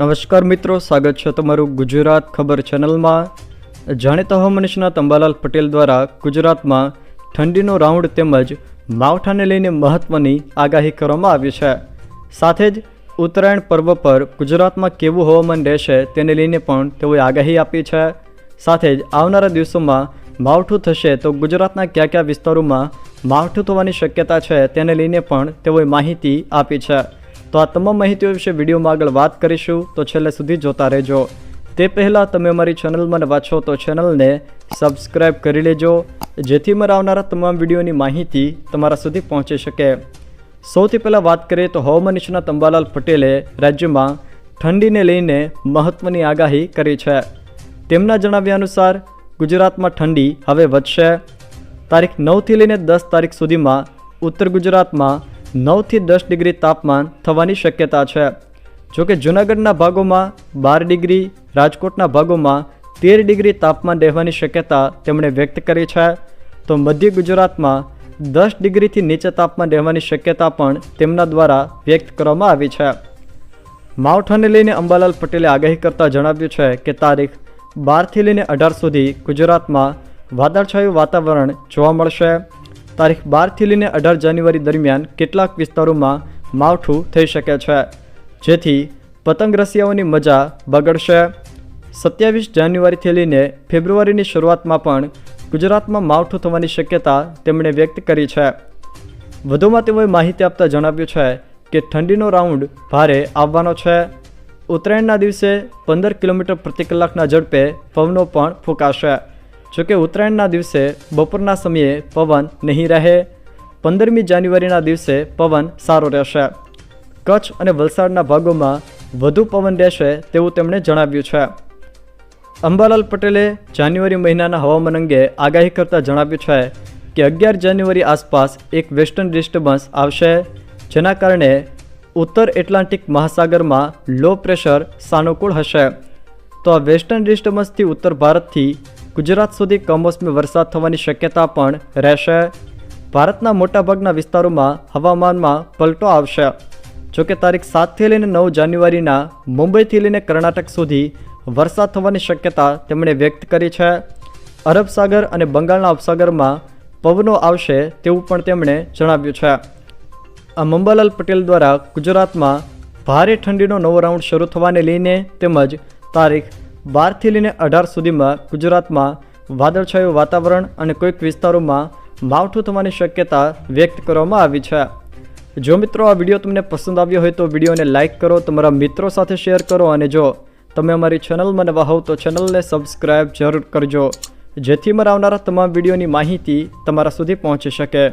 નમસ્કાર મિત્રો, સ્વાગત છે તમારું ગુજરાત ખબર ચેનલમાં. જાણીતા હવામાન તંબાલાલ પટેલ દ્વારા ગુજરાતમાં ઠંડીનો રાઉન્ડ તેમજ માવઠાને લઈને મહત્ત્વની આગાહી કરવામાં આવી છે. સાથે જ ઉત્તરાયણ પર્વ પર ગુજરાતમાં કેવું હવામાન રહેશે તેને લઈને પણ તેઓએ આગાહી આપી છે. સાથે જ આવનારા દિવસોમાં માવઠું થશે તો ગુજરાતના કયા કયા વિસ્તારોમાં માવઠું થવાની શક્યતા છે તેને લઈને પણ તેઓએ માહિતી આપી છે. તો આ તમામ માહિતીઓ વિશે વિડીયોમાં આગળ વાત કરીશું. તો છેલ્લે સુધી જોતા રહેજો. તે પહેલાં તમે અમારી ચેનલમાં છો તો ચેનલને સબસ્ક્રાઈબ કરી લેજો, જેથી મારા આવનારા તમામ વિડીયોની માહિતી તમારા સુધી પહોંચી શકે. સૌથી પહેલાં વાત કરીએ તો હવામાન નિષ્ણાત અંબાલાલ પટેલે રાજ્યમાં ઠંડીને લઈને મહત્ત્વની આગાહી કરી છે. તેમના જણાવ્યા અનુસાર, ગુજરાતમાં ઠંડી હવે વધશે. તારીખ નવથી લઈને દસ તારીખ સુધીમાં ઉત્તર ગુજરાતમાં નવથી દસ ડિગ્રી તાપમાન થવાની શક્યતા છે. જોકે જૂનાગઢના ભાગોમાં બાર ડિગ્રી, રાજકોટના ભાગોમાં તેર ડિગ્રી તાપમાન રહેવાની શક્યતા તેમણે વ્યક્ત કરી છે. તો મધ્ય ગુજરાતમાં દસ ડિગ્રીથી નીચે તાપમાન રહેવાની શક્યતા પણ તેમના દ્વારા વ્યક્ત કરવામાં આવી છે. માવઠાને લઈને અંબાલાલ પટેલે આગાહી કરતાં જણાવ્યું છે કે તારીખ બારથી લઈને અઢાર સુધી ગુજરાતમાં વાદળછાયું વાતાવરણ જોવા મળશે. તારીખ બારથી લઈને અઢાર જાન્યુઆરી દરમિયાન કેટલાક વિસ્તારોમાં માવઠું થઈ શકે છે. જેથી પતંગ રસિયાઓની મજા બગડશે. સત્યાવીસ જાન્યુઆરીથી લઈને ફેબ્રુઆરીની શરૂઆતમાં પણ ગુજરાતમાં માવઠું થવાની શક્યતા તેમણે વ્યક્ત કરી છે. વધુમાં તેઓએ માહિતી આપતા જણાવ્યું છે કે ઠંડીનો રાઉન્ડ ભારે આવવાનો છે. ઉત્તરાયણના દિવસે પંદર કિલોમીટર પ્રતિ કલાકના ઝડપે પવનો પણ ફૂંકાશે. જોકે ઉત્તરાયણના દિવસે બપોરના સમયે પવન નહીં રહે, પંદરમી જાન્યુઆરીના દિવસે પવન સારો રહેશે. કચ્છ અને વલસાડના ભાગોમાં વધુ પવન રહેશે તેવું તેમણે જણાવ્યું છે. અંબાલાલ પટેલે જાન્યુઆરી મહિનાના હવામાન અંગે આગાહી કરતાં જણાવ્યું છે કે અગિયાર જાન્યુઆરી આસપાસ એક વેસ્ટર્ન ડિસ્ટર્બન્સ આવશે, જેના કારણે ઉત્તર એટલાન્ટિક મહાસાગરમાં લો પ્રેશર સાનુકૂળ હશે. તો આ વેસ્ટર્ન ડિસ્ટર્બન્સથી ઉત્તર ભારતથી ગુજરાત સુધી કમોસમી વરસાદ થવાની શક્યતા પણ રહેશે. ભારતના મોટાભાગના વિસ્તારોમાં હવામાનમાં પલટો આવશે. જોકે તારીખ સાતથી લઈને નવ જાન્યુઆરીના મુંબઈથી લઈને કર્ણાટક સુધી વરસાદ થવાની શક્યતા તેમણે વ્યક્ત કરી છે. અરબ સાગર અને બંગાળના ઉપસાગરમાં પવનો આવશે તેવું પણ તેમણે જણાવ્યું છે. આ મંબાલાલ પટેલ દ્વારા ગુજરાતમાં ભારે ઠંડીનો નવો રાઉન્ડ શરૂ થવાને લઈને તેમજ તારીખ બારથી લઈને અઢાર સુધીમાં ગુજરાતમાં વાદળછાયું વાતાવરણ અને કોઈક વિસ્તારોમાં માવઠું થવાની શક્યતા વ્યક્ત કરવામાં આવી છે. જો મિત્રો આ વીડિયો તમને પસંદ આવ્યો હોય તો વિડીયોને લાઇક કરો, તમારા મિત્રો સાથે શેર કરો અને જો તમે અમારી ચેનલમાં નવા હોવ તો ચેનલને સબસ્ક્રાઈબ જરૂર કરજો, જેથી મારા આવનારા તમામ વિડીયોની માહિતી તમારા સુધી પહોંચી શકે.